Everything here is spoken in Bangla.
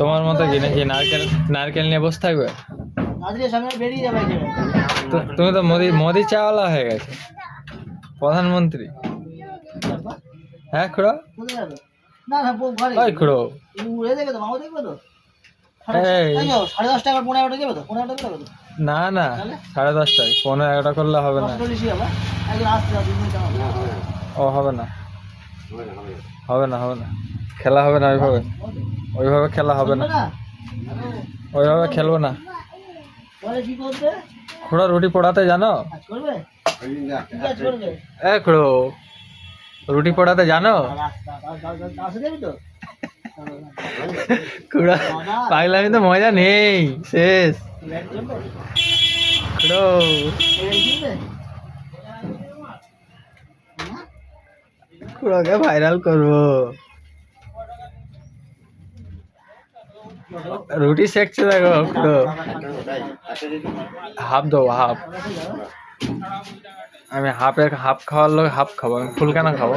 তোমার মতো কি নাকি নারকেল নারকেল নিয়ে বসে থাকবে? তুমি তো মোদি মোদি চাওয়ালা হয়ে গেছে। প্রধানমন্ত্রী। হ্যাঁ খুড়ো? কোথায় না না ওই খুড়ো। না না সাড়ে দশটায়। পনেরো এগারোটা করলে হবে না। ও হবে না। হবে না হবে না। খেলা হবে না ওইভাবে। ওইভাবে খেলা হবে না। ওইভাবে খেলব না। খুড়ো রুটি পোড়াতে জানো? এ খুড়ো, রুটি পোড়াতে জানো? তো পাগলামি তো মজা নেই, শেষ। খুড়ো। খুড়োকে ভাইরাল করব। রুটি সেকছে দেখো খুড়ো হাফ দেবো, হাফ। আমি হাফের হাফ খাওয়ার লোক হাফ খাব, আমি ফুল কেন খাব।